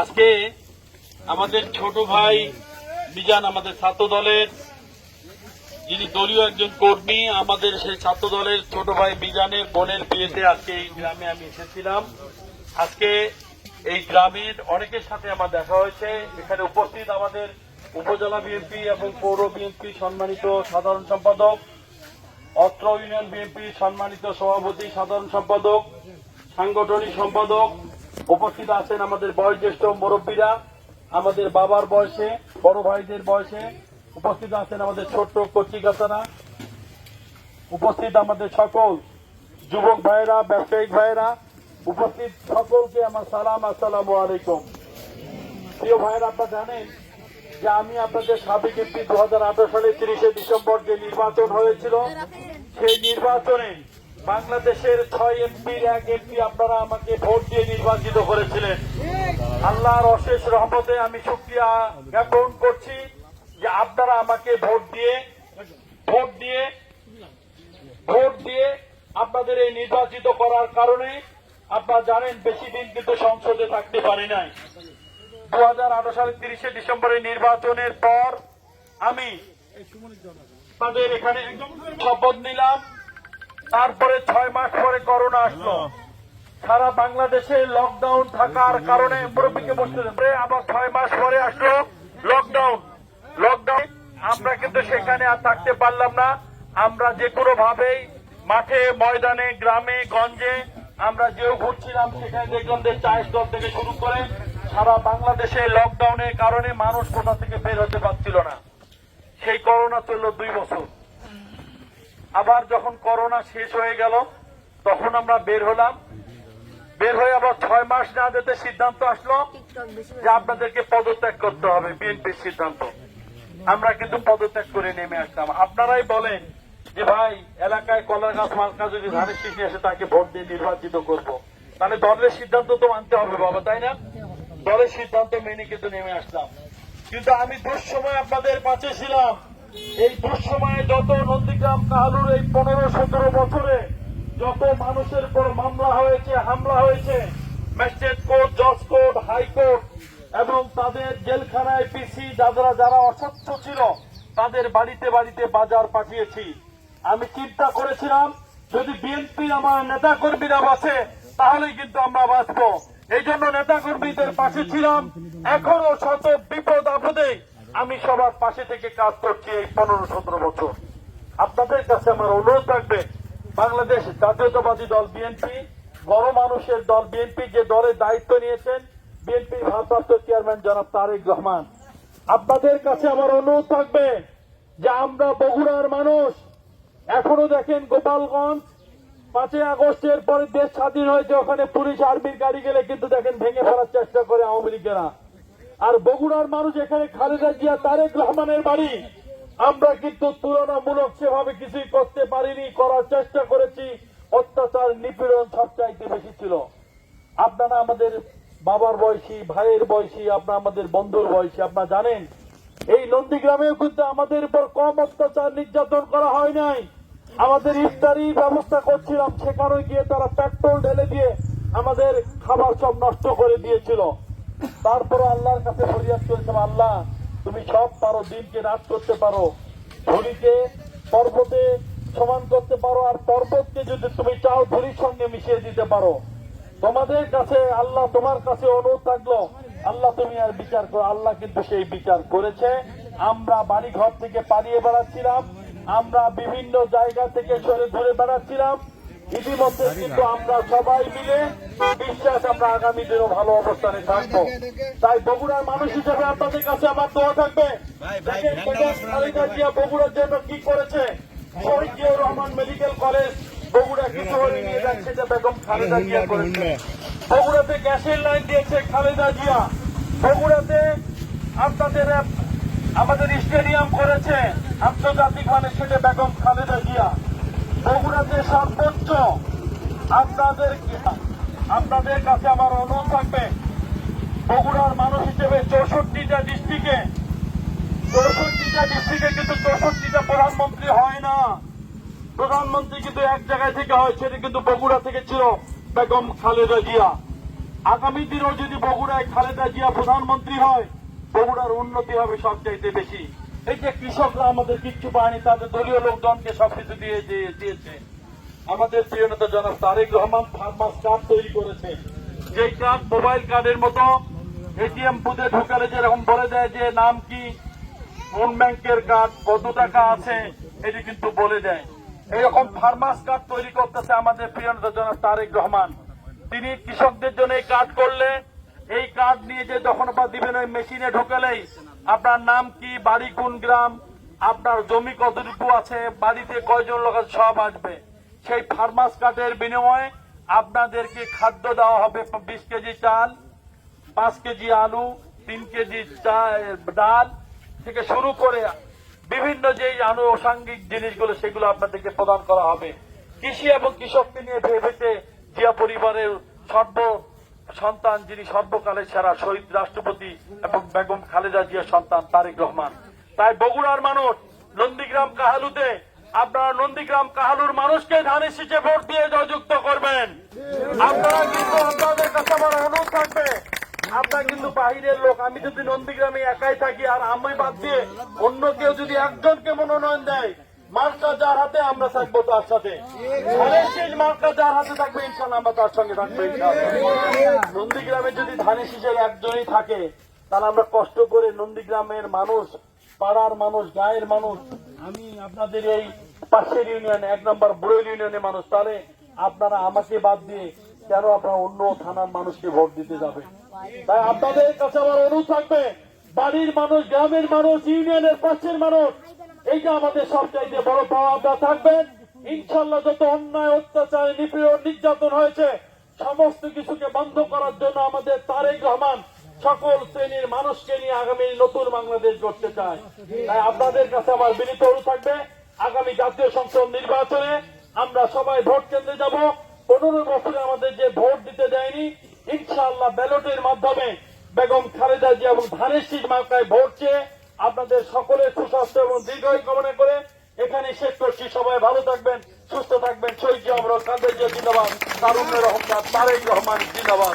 আজকে আমাদের ছোট ভাই মিজান আমাদের ছাত্র দলের, যিনি দলীয় একজন কর্মী, আমাদের সেই ছাত্র দলের ছোট ভাই মিজানের বোনের বিয়েতে আজকে এই গ্রামে আমি এসেছিলাম। আজকে এই গ্রামের অনেকের সাথে আমার দেখা হয়েছে। এখানে উপস্থিত আমাদের উপজেলা বিএনপি এবং পৌর বিএনপি সম্মানিত সাধারণ সম্পাদক, অত্র ইউনিয়ন বিএনপি সম্মানিত সভাপতি, সাধারণ সম্পাদক সাংগঠনিক সম্পাদক উপস্থিত আছেন আমাদের বয়োজ্যেষ্ঠ মুরব্বীরা, আমাদের বাবার বয়সে, বড় ভাইদের বয়সে উপস্থিত আছেন আমাদের ছোট্ট কচিকাতারা উপস্থিত আমাদের সকল যুবক ভাইরা ব্যবসায়িক ভাইরা উপস্থিত সকলকে আমার সালাম, আসসালামু আলাইকুম। প্রিয় ভাইরা আপনারা জানেন যে আমি আপনাদের সাবেক এমপি দু সালে তিরিশে ডিসেম্বর যে নির্বাচন হয়েছিল, সেই নির্বাচনে বাংলাদেশের ছয় এমপির এক এমপি আপনারা আমাকে ভোট দিয়ে নির্বাচিত করেছিলেন। আল্লাহর অশেষ রহমতে আমি শুক্রিয়া জ্ঞাপন করছি যে আপনারা আমাকে ভোট দিয়ে ভোট দিয়ে ভোট দিয়ে আপনাদের এই নির্বাচিত করার কারণে আপনারা জানেন বেশি দিন কিন্তু সংসদে থাকতে পারি নাই। দু হাজার আঠারো সালের তিরিশে ডিসেম্বরের নির্বাচনের পর আমি তাদের এখানে শপথ নিলাম। তারপরে ছয় মাস পরে করোনা আসলো। সারা বাংলাদেশে লকডাউন থাকার কারণে মুরব্বীকে বসতে। আবার ছয় মাস পরে আসলো লকডাউন লকডাউন আমরা কিন্তু সেখানে আর থাকতে পারলাম না। আমরা যে কোনো ভাবেই মাঠে, ময়দানে, গ্রামে, গঞ্জে, আমরা যেও ঘুরছিলাম, সেখানে দেখলাম যে চায়ের দল থেকে শুরু করে সারা বাংলাদেশে লকডাউনের কারণে মানুষ কোথা থেকে বের হতে পারছিল না। সেই করোনা চলল দুই বছর। আবার যখন করোনা শেষ হয়ে গেল, তখন আমরা বের হলাম। বের হয়ে আবার ছয় মাস না যেতে সিদ্ধান্ত আসলো যে আপনাদেরকে পদত্যাগ করতে হবে, বিএনপির সিদ্ধান্ত। আমরা কিন্তু পদত্যাগ করে নেমে আসলাম। আপনারাই বলেন যে, ভাই, এলাকায় কলার গাছ মার্কা যদি ধানের শীষ এসে তাকে ভোট দিয়ে নির্বাচিত করব। তাহলে দলের সিদ্ধান্ত তো মানতে হবে বাবা, তাই না? দলের সিদ্ধান্ত মেনে কিন্তু নেমে আসলাম। কিন্তু আমি দুঃসময় আপনাদের পাশে ছিলাম। এই দুঃসময়ে যত নন্দীগ্রাম, কাহালুর এই পনেরো সতেরো বছরে যত মানুষের উপর মামলা হয়েছে, হামলা হয়েছে, ম্যাজিস্ট্রেট কোর্ট, জজ কোর্ট হাইকোর্ট এবং তাদের জেলখানায় পিসি যারা যারা অসচ্ছ ছিল, তাদের বাড়িতে বাড়িতে বাজার পাঠিয়েছি। আমি চিন্তা করেছিলাম, যদি বিএনপি আমার নেতা কর্মীরা বাঁচে তাহলেই কিন্তু আমরা বাঁচবো। এই জন্য নেতা কর্মীদের পাশে ছিলাম। এখনও শত বিপদ আপদে আমি সবার পাশে থেকে কাজ করছি এই পনেরো সতেরো বছর। আপনাদের কাছে আমার অনুরোধ থাকবে, বাংলাদেশ জাতীয়তাবাদী দল বিএনপি বড় মানুষের দল বিএনপি যে দলের দায়িত্ব নিয়েছেন বিএনপির ভারপ্রাপ্ত চেয়ারম্যান জনাব তারেক রহমান। আপনাদের কাছে আমার অনুরোধ থাকবে যে আমরা বগুড়ার মানুষ। এখনও দেখেন গোপালগঞ্জ, পাঁচই আগস্টের পরে দেশ স্বাধীন হয়েছে, ওখানে পুলিশ আর্মির গাড়ি গেলে কিন্তু দেখেন ভেঙে ফেলার চেষ্টা করে আওয়ামী লীগেরা। আর বগুড়ার মানুষ এখানে খালেদা জিয়া, তারেক রহমানের বাড়ি। আমরা কিন্তু তুলনামূলক সেভাবে কিছুই করতে পারিনি, করার চেষ্টা করেছি। অত্যাচার, নিপীড়ন সবচাইতে বেশি ছিল। আপনারা আমাদের বাবার বয়সী, ভাইয়ের বয়সী, আপনার আমাদের বন্ধুর বয়সী, আপনারা জানেন, এই নন্দীগ্রামেও কিন্তু আমাদের উপর কম অত্যাচার নির্যাতন করা হয় নাই। আমাদের ইফতারি ব্যবস্থা করছিলাম, সেখানে গিয়ে তারা পেট্রোল ঢেলে দিয়ে আমাদের খাবার সব নষ্ট করে দিয়েছিল। তারপরে আল্লাহর কাছে ফরিয়াদ করেছিলাম, আল্লাহ, তুমি সব পারো, দিনকে রাত করতে পারো ধুলিকে পর্বতে সমান করতে পারো, আর পর্বতকে যদি তুমি চাও ধুলির সঙ্গে মিশিয়ে দিতে পারো। তোমাদের কাছে, আল্লাহ তোমার কাছে অনুরোধ থাকল, আল্লাহ, তুমি আর বিচার করো। আল্লাহ কিন্তু সেই বিচার করেছে। আমরা বাড়ি ঘর থেকে পালিয়ে বেড়াচ্ছিলাম, আমরা বিভিন্ন জায়গা থেকে সরে ঘুরে বেড়াচ্ছিলাম। ইতিমধ্যে কিন্তু আমরা সবাই মিলে বিশ্বাস আমরা আগামী দিনও ভালো অবস্থানে থাকব। তাই বগুড়ার মানুষ হিসেবে আপনাদের কাছে আমার দোয়া থাকবে। বগুড়ার জন্য কি করেছে? রহমান মেডিকেল কলেজ বগুড়া কিশোরী নিয়ে যাচ্ছে যে বেগম খালেদা জিয়া করেছে। বগুড়াতে গ্যাসের লাইন দিয়েছে খালেদা জিয়া। বগুড়াতে আপনাদের আমাদের স্টেডিয়াম করেছে আন্তর্জাতিক মানে সেটা বেগম খালেদা জিয়া। বগুড়াতে সর্বোচ্চ আপনাদের আপনাদের কাছে আমার অনুরোধ থাকবে, বগুড়ার মানুষ হিসেবে চৌষট্টিটা ডিস্ট্রিক্টে চৌষট্টিটা ডিস্ট্রিক্টে কিন্তু চৌষট্টিটা প্রধানমন্ত্রী হয় না। প্রধানমন্ত্রী কিন্তু এক জায়গায় থেকে হয় সেটা কিন্তু বগুড়া থেকে ছিল বেগম খালেদা জিয়া। আগামী দিনেও যদি বগুড়ায় খালেদা জিয়া প্রধানমন্ত্রী হয়, বগুড়ার উন্নতি হবে সবচাইতে বেশি। এই যে কৃষকরা আমাদের কিচ্ছু পায়নি, তাদের দলীয় লোকজনকে সবকিছু দিয়ে দিয়ে- দিয়েছে। আমাদের প্রিয় নেতা জনাব তারেক রহমান ফার্মাস কার্ড তৈরি করেছে। যেই কার্ড মোবাইল কার্ডের মতো এটিএম বুথে ঢুকালে যেরকম বলে দেয় যে নাম কি, কোন ব্যাংকের কার্ড, কত টাকা আছে, এটি কিন্তু বলে দেয়। এরকম ফার্মাস কার্ড তৈরি করতেছে আমাদের প্রিয় নেতা জনাব তারেক রহমান। তিনি কৃষকদের জন্য এই কার্ড করলে, এই কার্ড নিয়ে যে যখন বা দিবেন ওই মেশিনে ঢোকালেই আপনার নাম কি, বাড়ি কোন গ্রাম, আপনার জমি কতটুকু আছে, বাড়িতে কয়জন লোক সব আসবে। সেই ফার্মাস কার্ডের বিনিময়ে আপনাদেরকে খাদ্য দেওয়া হবে বিশ কেজি চাল, পাঁচ কেজি আলু, তিন কেজি ডাল থেকে শুরু করে বিভিন্ন যে আনুষঙ্গিক জিনিসগুলো, সেগুলো আপনাদেরকে প্রদান করা হবে। কৃষি এবং কৃষককে নিয়ে ভেবেছে জিয়া পরিবারের সর্ব সন্তান যিনি সর্বকালের সেরা শহীদ রাষ্ট্রপতি এবং বেগম খালেদা জিয়ার সন্তান তারেক রহমান। তাই বগুড়ার মানুষ, নন্দীগ্রাম কাহালুতে আপনারা নন্দীগ্রাম কাহালুর মানুষকে ধানের শীষে ভোট দিয়ে জয়যুক্ত করবেন। আপনারা কিন্তু আপনাদের কাছে আমার অনুরোধ থাকবে। আপনার কিন্তু বাহিরের লোক, আমি যদি নন্দীগ্রামে একাই থাকি আর আমি বাদ দিয়ে অন্য কেউ যদি একজনকে মনোনয়ন দেয় মার্কা যার হাতে আমরা থাকব তার সাথে। ধানের শীষ মার্কা যার হাতে থাকবে আমরা তার সঙ্গে থাকব নন্দীগ্রামে যদি ধানের শীষের একজনই থাকে, তাহলে আমরা কষ্ট করে নন্দীগ্রামের মানুষ, পাড়ার মানুষ, গায়ের মানুষ, আমি আপনাদের এই পাশের ইউনিয়ন, এক নম্বর বুড়েল মানুষ, তাহলে আপনারা আমাকে বাদ দিয়ে কেন আপনারা অন্য থানার মানুষকে ভোট দিতে যাবেন? তাই আপনাদের কাছে আমার অনুরোধ থাকবে, বাড়ির মানুষ, গ্রামের মানুষ, ইউনিয়নের পাশের মানুষ এইটা আমাদের সবচাইতে বড় পাওয়া আপনারা থাকবেন। ইনশাল্লাহ যত অন্যায়, অত্যাচার, নিপীড়ন, নির্যাতন হয়েছে, সমস্ত কিছুকে বন্ধ করার জন্য আমাদের তারেক রহমান সকল শ্রেণির মানুষকে নিয়ে আগামী নতুন বাংলাদেশ গড়তে চায়। তাই আপনাদের কাছে আমার বিনীত অনুরোধ থাকবে, আগামী জাতীয় সংসদ নির্বাচনে আমরা সবাই ভোট কেন্দ্রে যাব। পনেরো বছরে আমাদের যে ভোট দিতে দেয়নি, ইনশাআল্লাহ ব্যালটের মাধ্যমে বেগম খালেদা জিয়া এবং ধানের শীষ মার্কায় ভোট চেয়ে আপনাদের সকলের সুস্বাস্থ্য এবং দীর্ঘায়ু কামনা করে এখানে শেষ করছি। সবাই ভালো থাকবেন, সুস্থ থাকবেন। শহীদ জিয়া অমর কাদের জিয়া জিন্দাবাদ। তারুণ্যের রহমান, তারেক রহমান, জিন্দাবাদ।